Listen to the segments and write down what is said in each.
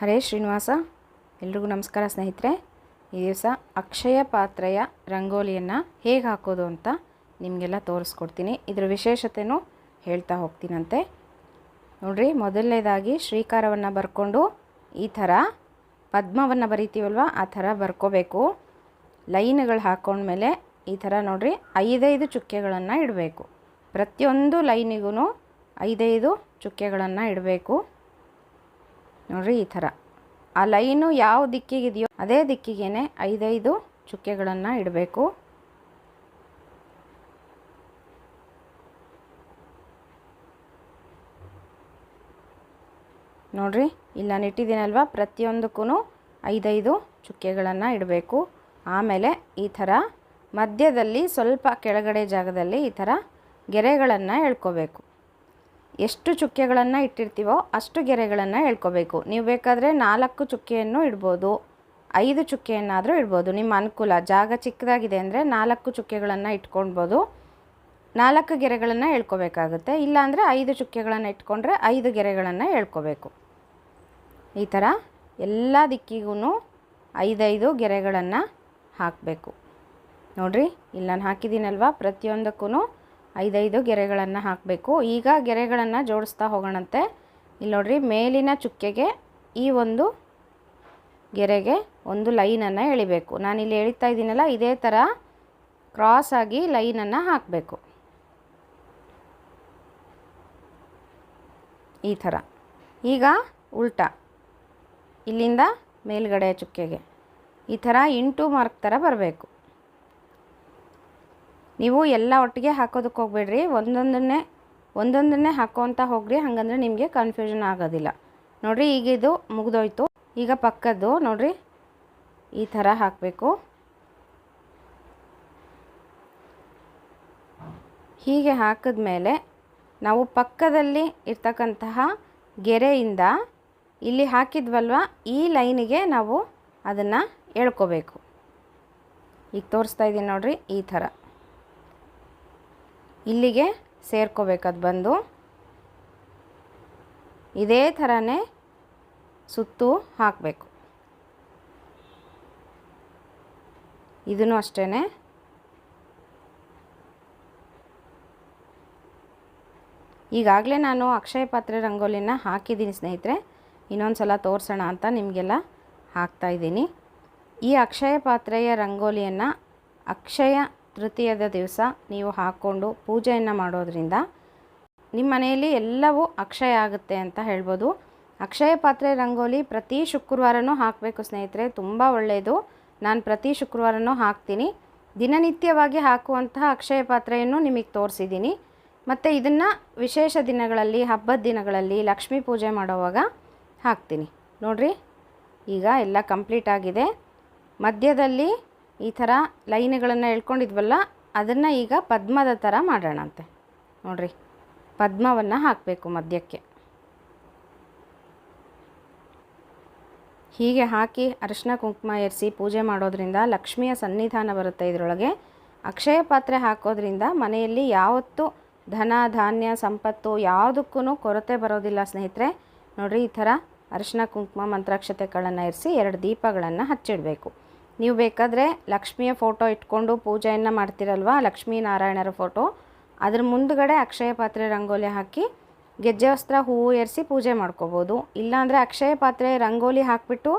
ಹರೇ ಶ್ರೀನಿವಾಸ, ಎಲ್ರಿಗೂ ನಮಸ್ಕಾರ ಸ್ನೇಹಿತರೆ. ಈ ದಿವಸ ಅಕ್ಷಯ ಪಾತ್ರೆಯ ರಂಗೋಲಿಯನ್ನು ಹೇಗೆ ಹಾಕೋದು ಅಂತ ನಿಮಗೆಲ್ಲ ತೋರಿಸ್ಕೊಡ್ತೀನಿ. ಇದರ ವಿಶೇಷತೆನೂ ಹೇಳ್ತಾ ಹೋಗ್ತೀನಂತೆ. ನೋಡಿರಿ, ಮೊದಲನೇದಾಗಿ ಶ್ರೀಕಾರವನ್ನು ಬರ್ಕೊಂಡು ಈ ಥರ ಪದ್ಮವನ್ನು ಬರಿತೀವಲ್ವ? ಆ ಥರ ಬರ್ಕೋಬೇಕು. ಲೈನ್ಗಳು ಹಾಕೊಂಡ್ಮೇಲೆ ಈ ಥರ ನೋಡಿರಿ, ಐದೈದು ಚುಕ್ಕೆಗಳನ್ನು ಇಡಬೇಕು. ಪ್ರತಿಯೊಂದು ಲೈನಿಗೂ ಐದೈದು ಚುಕ್ಕೆಗಳನ್ನು ಇಡಬೇಕು. ನೋಡ್ರಿ ಈ ಥರ. ಆ ಲೈನು ಯಾವ ದಿಕ್ಕಿಗಿದೆಯೋ ಅದೇ ದಿಕ್ಕಿಗೇನೆ ಐದೈದು ಚುಕ್ಕೆಗಳನ್ನು ಇಡಬೇಕು. ನೋಡ್ರಿ, ಇಲ್ಲಿ ನಾನು ಇಟ್ಟಿದ್ದೀನಲ್ವ ಪ್ರತಿಯೊಂದಕ್ಕೂ ಐದೈದು ಚುಕ್ಕೆಗಳನ್ನು ಇಡಬೇಕು. ಆಮೇಲೆ ಈ ಥರ ಮಧ್ಯದಲ್ಲಿ ಸ್ವಲ್ಪ ಕೆಳಗಡೆ ಜಾಗದಲ್ಲಿ ಈ ಥರ ಗೆರೆಗಳನ್ನು ಎಳ್ಕೋಬೇಕು. ಎಷ್ಟು ಚುಕ್ಕೆಗಳನ್ನು ಇಟ್ಟಿರ್ತೀವೋ ಅಷ್ಟು ಗೆರೆಗಳನ್ನು ಎಳ್ಕೋಬೇಕು ನೀವು ಬೇಕಾದರೆ ನಾಲ್ಕು ಚುಕ್ಕೆಯನ್ನು ಇಡ್ಬೋದು, ಐದು ಚುಕ್ಕೆಯನ್ನಾದರೂ ಇಡ್ಬೋದು. ನಿಮ್ಮ ಅನುಕೂಲ, ಜಾಗ ಚಿಕ್ಕದಾಗಿದೆ ಅಂದರೆ ನಾಲ್ಕು ಚುಕ್ಕೆಗಳನ್ನು ಇಟ್ಕೊಳ್ಬೋದು. ನಾಲ್ಕು ಗೆರೆಗಳನ್ನು ಎಳ್ಕೋಬೇಕಾಗುತ್ತೆ ಇಲ್ಲಾಂದರೆ ಐದು ಚುಕ್ಕೆಗಳನ್ನು ಇಟ್ಕೊಂಡ್ರೆ ಐದು ಗೆರೆಗಳನ್ನು ಎಳ್ಕೋಬೇಕು ಈ ಥರ ಎಲ್ಲ ದಿಕ್ಕಿಗೂ ಐದೈದು ಗೆರೆಗಳನ್ನು ಹಾಕಬೇಕು. ನೋಡಿರಿ ಇಲ್ಲಿ ನಾನು ಹಾಕಿದ್ದೀನಲ್ವ? ಪ್ರತಿಯೊಂದಕ್ಕೂ ಐದೈದು ಗೆರೆಗಳನ್ನು ಹಾಕಬೇಕು. ಈಗ ಗೆರೆಗಳನ್ನು ಜೋಡಿಸ್ತಾ ಹೋಗೋಣಂತೆ. ಇಲ್ಲಿ ನೋಡ್ರಿ, ಮೇಲಿನ ಚುಕ್ಕೆಗೆ ಈ ಒಂದು ಗೆರೆಗೆ ಒಂದು ಲೈನನ್ನು ಎಳಿಬೇಕು. ನಾನಿಲ್ಲಿ ಎಳಿತಾ ಇದ್ದೀನಲ್ಲ, ಇದೇ ಥರ ಕ್ರಾಸ್ ಆಗಿ ಲೈನನ್ನು ಹಾಕಬೇಕು. ಈ ಥರ ಈಗ ಉಲ್ಟಾ. ಇಲ್ಲಿಂದ ಮೇಲ್ಗಡೆ ಚುಕ್ಕೆಗೆ. ಈ ಥರ ಇಂಟು ಮಾರ್ಕ್ ಥರ ಬರಬೇಕು. ನೀವು ಎಲ್ಲ ಒಟ್ಟಿಗೆ ಹಾಕೋದಕ್ಕೆ ಹೋಗ್ಬೇಡ್ರಿ. ಒಂದೊಂದನ್ನೇ ಒಂದೊಂದನ್ನೇ ಹಾಕೋಂತ ಹೋಗ್ರಿ. ಹಾಗಂದ್ರೆ ನಿಮಗೆ ಕನ್ಫ್ಯೂಷನ್ ಆಗೋದಿಲ್ಲ. ನೋಡಿರಿ, ಈಗ ಇದು ಮುಗಿದೋಯ್ತು. ಈಗ ಪಕ್ಕದ್ದು ನೋಡಿರಿ, ಈ ಥರ ಹಾಕಬೇಕು. ಹೀಗೆ ಹಾಕಿದ ಮೇಲೆ ನಾವು ಪಕ್ಕದಲ್ಲಿ ಇರ್ತಕ್ಕಂತಹ ಗೆರೆಯಿಂದ ಇಲ್ಲಿ ಹಾಕಿದ್ವಲ್ವ? ಈ ಲೈನಿಗೆ ನಾವು ಅದನ್ನು ಎಳ್ಕೋಬೇಕು. ಈಗ ತೋರಿಸ್ತಾ ಇದ್ದೀನಿ ನೋಡಿರಿ, ಈ ಥರ. ಇಲ್ಲಿಗೆ ಸೇರ್ಕೋಬೇಕದು ಬಂದು ಇದೇ ಥರನೇ ಸುತ್ತು ಹಾಕಬೇಕು. ಇದನ್ನು ಅಷ್ಟೇ ಈಗಾಗಲೇ ನಾನು ಅಕ್ಷಯ ಪಾತ್ರೆ ರಂಗೋಲಿನ ಹಾಕಿದ್ದೀನಿ ಸ್ನೇಹಿತರೆ. ಇನ್ನೊಂದು ಸಲ ತೋರಿಸೋಣ ಅಂತ ನಿಮಗೆಲ್ಲ ಹಾಕ್ತಾಯಿದ್ದೀನಿ ಈ ಅಕ್ಷಯ ಪಾತ್ರೆಯ ರಂಗೋಲಿಯನ್ನು ಅಕ್ಷಯ ತೃತೀಯದ ದಿವಸ ನೀವು ಹಾಕ್ಕೊಂಡು ಪೂಜೆಯನ್ನು ಮಾಡೋದ್ರಿಂದ ನಿಮ್ಮ ಮನೆಯಲ್ಲಿ ಎಲ್ಲವೂ ಅಕ್ಷಯ ಆಗುತ್ತೆ ಅಂತ ಹೇಳ್ಬೋದು. ಅಕ್ಷಯ ಪಾತ್ರೆ ರಂಗೋಲಿ ಪ್ರತಿ ಶುಕ್ರವಾರನೂ ಹಾಕಬೇಕು ಸ್ನೇಹಿತರೆ, ತುಂಬ ಒಳ್ಳೆಯದು ನಾನು ಪ್ರತಿ ಶುಕ್ರವಾರನೂ ಹಾಕ್ತೀನಿ. ದಿನನಿತ್ಯವಾಗಿ ಹಾಕುವಂತಹ ಅಕ್ಷಯ ಪಾತ್ರೆಯನ್ನು ನಿಮಗೆ ತೋರಿಸಿದ್ದೀನಿ. ಮತ್ತು ಇದನ್ನು ವಿಶೇಷ ದಿನಗಳಲ್ಲಿ, ಹಬ್ಬದ ದಿನಗಳಲ್ಲಿ ಲಕ್ಷ್ಮೀ ಪೂಜೆ ಮಾಡೋವಾಗ ಹಾಕ್ತೀನಿ. ನೋಡಿರಿ, ಈಗ ಎಲ್ಲ ಕಂಪ್ಲೀಟ್ ಆಗಿದೆ. ಮಧ್ಯದಲ್ಲಿ ಈ ಥರ ಲೈನ್ಗಳನ್ನು ಎಳ್ಕೊಂಡಿದ್ವಲ್ಲ ಅದನ್ನು ಈಗ ಪದ್ಮದ ಥರ ಮಾಡೋಣಂತೆ. ನೋಡಿರಿ, ಪದ್ಮವನ್ನು ಹಾಕಬೇಕು ಮಧ್ಯಕ್ಕೆ. ಹೀಗೆ ಹಾಕಿ ಅರಿಶಿನ ಕುಂಕುಮ ಎರಿಸಿ ಪೂಜೆ ಮಾಡೋದ್ರಿಂದ ಲಕ್ಷ್ಮಿಯ ಸನ್ನಿಧಾನ ಬರುತ್ತೆ ಇದರೊಳಗೆ. ಅಕ್ಷಯ ಪಾತ್ರೆ ಹಾಕೋದ್ರಿಂದ ಮನೆಯಲ್ಲಿ ಯಾವತ್ತೂ ಧನ, ಧಾನ್ಯ, ಸಂಪತ್ತು ಯಾವುದಕ್ಕೂ ಕೊರತೆ ಬರೋದಿಲ್ಲ ಸ್ನೇಹಿತರೆ. ನೋಡಿರಿ, ಈ ಥರ ಅರಿಶಿನ ಕುಂಕುಮ ಮಂತ್ರಾಕ್ಷತೆಗಳನ್ನು ಇರಿಸಿ ಎರಡು ದೀಪಗಳನ್ನು ಹಚ್ಚಿಡಬೇಕು. ನೀವು ಬೇಕಾದರೆ ಲಕ್ಷ್ಮಿಯ ಫೋಟೋ ಇಟ್ಕೊಂಡು ಪೂಜೆಯನ್ನು ಮಾಡ್ತಿರಲ್ವ? ಲಕ್ಷ್ಮೀ ನಾರಾಯಣರ ಫೋಟೋ. ಅದ್ರ ಮುಂದುಗಡೆ ಅಕ್ಷಯ ಪಾತ್ರೆ ರಂಗೋಲಿ ಹಾಕಿ ಗೆಜ್ಜೆ ವಸ್ತ್ರ ಹೂವು ಏರಿಸಿ ಪೂಜೆ ಮಾಡ್ಕೋಬೋದು. ಇಲ್ಲಾಂದರೆ ಅಕ್ಷಯ ಪಾತ್ರೆ ರಂಗೋಲಿ ಹಾಕಿಬಿಟ್ಟು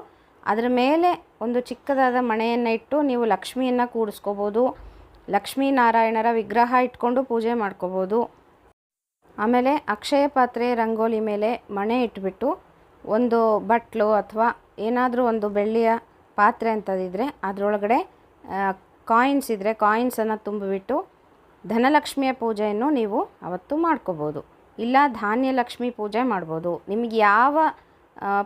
ಅದರ ಮೇಲೆ ಒಂದು ಚಿಕ್ಕದಾದ ಮಣೆಯನ್ನು ಇಟ್ಟು ನೀವು ಲಕ್ಷ್ಮಿಯನ್ನು ಕೂಡಿಸ್ಕೋಬೋದು. ಲಕ್ಷ್ಮೀ ನಾರಾಯಣರ ವಿಗ್ರಹ ಇಟ್ಕೊಂಡು ಪೂಜೆ ಮಾಡ್ಕೋಬೋದು. ಆಮೇಲೆ ಅಕ್ಷಯ ಪಾತ್ರೆ ರಂಗೋಲಿ ಮೇಲೆ ಮಣೆ ಇಟ್ಬಿಟ್ಟು ಒಂದು ಬಟ್ಲು ಅಥವಾ ಏನಾದರೂ ಒಂದು ಬೆಳ್ಳಿಯ ಪಾತ್ರೆ ಅಂತದಿದ್ದರೆ ಅದರೊಳಗಡೆ ಕಾಯಿನ್ಸ್ ಇದ್ದರೆ ಕಾಯಿನ್ಸನ್ನು ತುಂಬಿಬಿಟ್ಟು ಧನಲಕ್ಷ್ಮಿಯ ಪೂಜೆಯನ್ನು ನೀವು ಅವತ್ತು ಮಾಡ್ಕೋಬೋದು. ಇಲ್ಲ ಧಾನ್ಯ ಲಕ್ಷ್ಮಿ ಪೂಜೆ ಮಾಡ್ಬೋದು. ನಿಮಗೆ ಯಾವ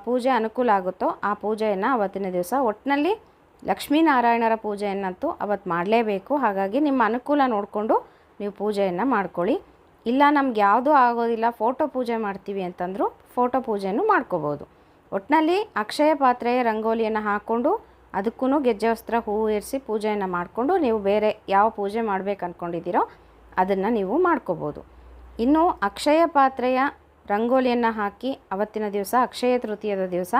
ಪೂಜೆ ಅನುಕೂಲ ಆಗುತ್ತೋ ಆ ಪೂಜೆಯನ್ನು ಅವತ್ತಿನ ದಿವಸ ಒಟ್ಟಿನಲ್ಲಿ ಲಕ್ಷ್ಮೀನಾರಾಯಣರ ಪೂಜೆಯನ್ನಂತೂ ಅವತ್ತು ಮಾಡಲೇಬೇಕು. ಹಾಗಾಗಿ ನಿಮ್ಮ ಅನುಕೂಲ ನೋಡಿಕೊಂಡು ನೀವು ಪೂಜೆಯನ್ನು ಮಾಡ್ಕೊಳ್ಳಿ. ಇಲ್ಲ ನಮ್ಗೆ ಯಾವುದೂ ಆಗೋದಿಲ್ಲ, ಫೋಟೋ ಪೂಜೆ ಮಾಡ್ತೀವಿ ಅಂತಂದರೂ ಫೋಟೋ ಪೂಜೆಯನ್ನು ಮಾಡ್ಕೋಬೋದು. ಒಟ್ಟಿನಲ್ಲಿ ಅಕ್ಷಯ ಪಾತ್ರೆಯ ರಂಗೋಲಿಯನ್ನು ಹಾಕ್ಕೊಂಡು ಅದಕ್ಕೂ ಗೆಜ್ಜೆ ವಸ್ತ್ರ ಹೂವು ಏರಿಸಿ ಪೂಜೆಯನ್ನು ಮಾಡಿಕೊಂಡು ನೀವು ಬೇರೆ ಯಾವ ಪೂಜೆ ಮಾಡಬೇಕು ಅಂದ್ಕೊಂಡಿದ್ದೀರೋ ಅದನ್ನು ನೀವು ಮಾಡ್ಕೋಬೋದು. ಇನ್ನು ಅಕ್ಷಯ ಪಾತ್ರೆಯ ರಂಗೋಲಿಯನ್ನು ಹಾಕಿ ಅವತ್ತಿನ ದಿವಸ, ಅಕ್ಷಯ ತೃತೀಯದ ದಿವಸ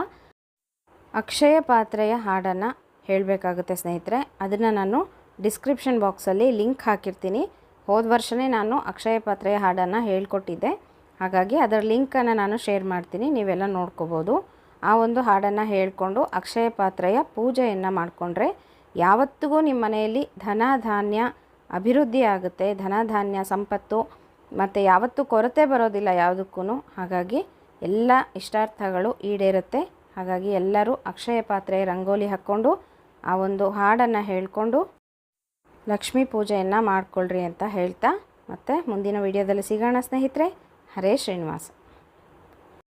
ಅಕ್ಷಯ ಪಾತ್ರೆಯ ಹಾಡನ್ನು ಹೇಳಬೇಕಾಗುತ್ತೆ ಸ್ನೇಹಿತರೆ. ಅದನ್ನು ನಾನು ಡಿಸ್ಕ್ರಿಪ್ಷನ್ ಬಾಕ್ಸಲ್ಲಿ ಲಿಂಕ್ ಹಾಕಿರ್ತೀನಿ. ಹೋದ ವರ್ಷವೇ ನಾನು ಅಕ್ಷಯ ಪಾತ್ರೆಯ ಹಾಡನ್ನು ಹೇಳ್ಕೊಟ್ಟಿದ್ದೆ. ಹಾಗಾಗಿ ಅದರ ಲಿಂಕನ್ನು ನಾನು ಶೇರ್ ಮಾಡ್ತೀನಿ, ನೀವೆಲ್ಲ ನೋಡ್ಕೋಬೋದು. ಆ ಒಂದು ಹಾಡನ್ನು ಹೇಳಿಕೊಂಡು ಅಕ್ಷಯ ಪಾತ್ರೆಯ ಪೂಜೆಯನ್ನು ಮಾಡಿಕೊಂಡ್ರೆ ಯಾವತ್ತಿಗೂ ನಿಮ್ಮ ಮನೆಯಲ್ಲಿ ಧನ ಧಾನ್ಯ ಅಭಿವೃದ್ಧಿ ಆಗುತ್ತೆ ಧನ ಧಾನ್ಯ ಸಂಪತ್ತು ಮತ್ತು ಯಾವತ್ತೂ ಕೊರತೆ ಬರೋದಿಲ್ಲ ಯಾವುದಕ್ಕೂ ಹಾಗಾಗಿ ಎಲ್ಲ ಇಷ್ಟಾರ್ಥಗಳು ಈಡೇರುತ್ತೆ. ಹಾಗಾಗಿ ಎಲ್ಲರೂ ಅಕ್ಷಯ ಪಾತ್ರೆ ರಂಗೋಲಿ ಹಾಕ್ಕೊಂಡು ಆ ಒಂದು ಹಾಡನ್ನು ಹೇಳಿಕೊಂಡು ಲಕ್ಷ್ಮೀ ಪೂಜೆಯನ್ನು ಮಾಡಿಕೊಳ್ಳ್ರಿ ಅಂತ ಹೇಳ್ತಾ ಮತ್ತು ಮುಂದಿನ ವಿಡಿಯೋದಲ್ಲಿ ಸಿಗೋಣ ಸ್ನೇಹಿತರೆ. ಹರೇ ಶ್ರೀನಿವಾಸ.